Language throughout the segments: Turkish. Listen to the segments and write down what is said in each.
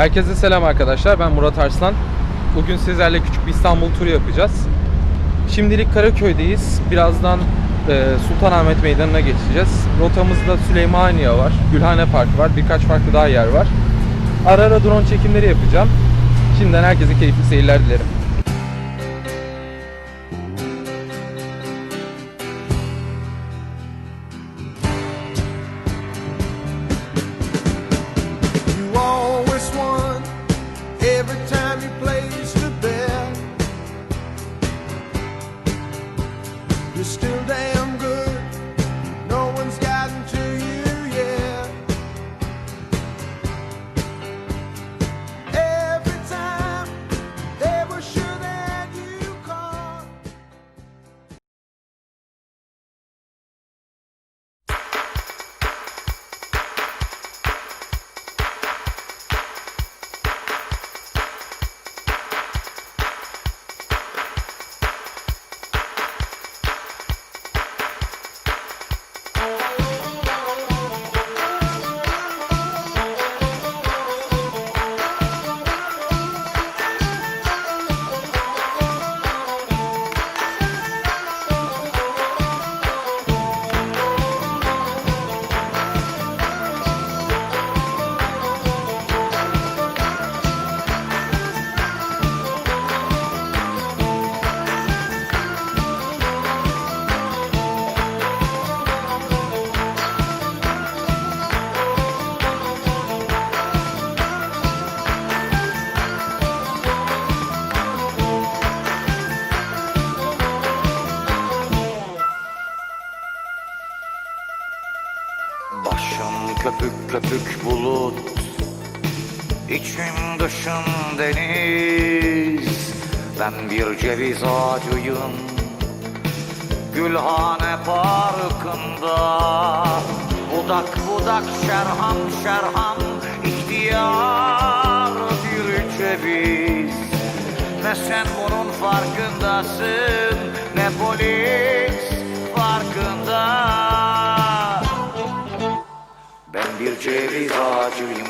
Herkese selam arkadaşlar. Ben Murat Arslan. Bugün sizlerle küçük bir İstanbul turu yapacağız. Şimdilik Karaköy'deyiz. Birazdan e, Sultanahmet Meydanı'na geçeceğiz. Rotamızda Süleymaniye var, Gülhane Park var, birkaç farklı daha yer var. Ara ara drone çekimleri yapacağım. Şimdiden herkese keyifli seyirler dilerim. İçim dışım deniz. Ben bir ceviz ağacıyım. Gülhane parkında. Budak budak şerham şerham ihtiyar bir ceviz. Ne sen bunun farkındasın Ne polis farkında. Ben bir ceviz ağacıyım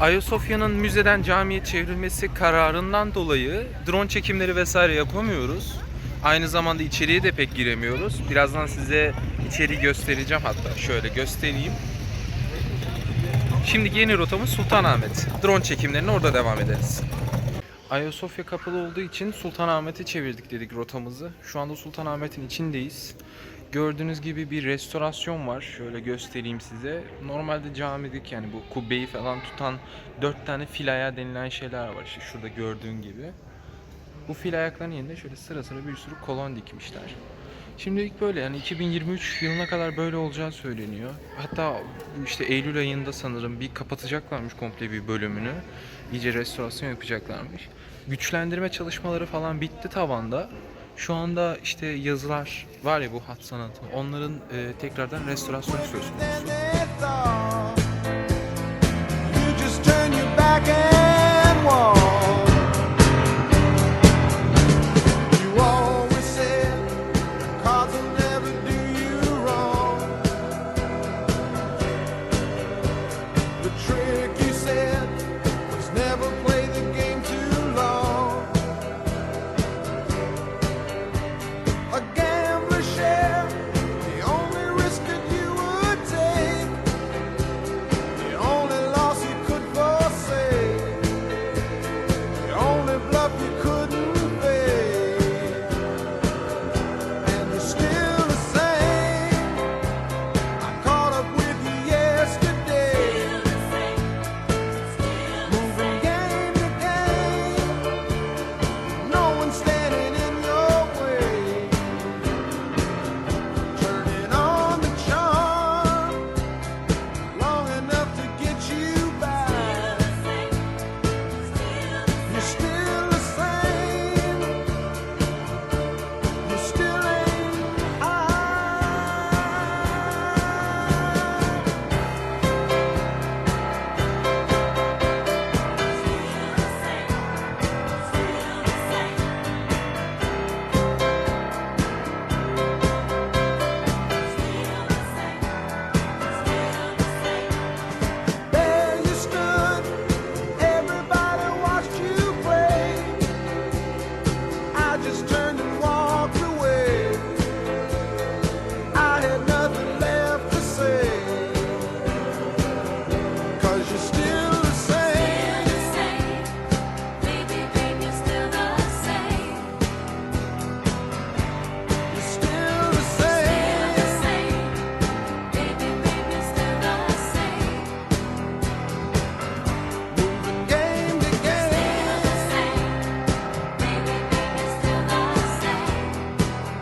Ayasofya'nın müzeden camiye çevrilmesi kararından dolayı drone çekimleri vesaire yapamıyoruz. Aynı zamanda içeriye de pek giremiyoruz. Birazdan size içeriği göstereceğim hatta. Şöyle göstereyim. Şimdi yeni rotamız Sultanahmet. Drone çekimlerine orada devam ederiz. Ayasofya kapalı olduğu için Sultanahmet'e çevirdik dedik rotamızı. Şu anda Sultanahmet'in içindeyiz. Gördüğünüz gibi bir restorasyon var. Şöyle göstereyim size. Normalde camideki yani bu kubbeyi falan tutan dört tane fil ayağı denilen şeyler var. İşte şurada gördüğün gibi. Bu fil ayaklarının yerine şöyle sıra sıra bir sürü kolon dikmişler. Şimdilik böyle yani 2023 yılına kadar böyle olacağı söyleniyor. Hatta işte Eylül ayında sanırım bir kapatacaklarmış komple bir bölümünü. İyice restorasyon yapacaklarmış. Güçlendirme çalışmaları falan bitti tavanda. Şu anda işte yazılar var ya bu hat sanatı. Onların e, tekrardan restorasyonu söz konusu. again.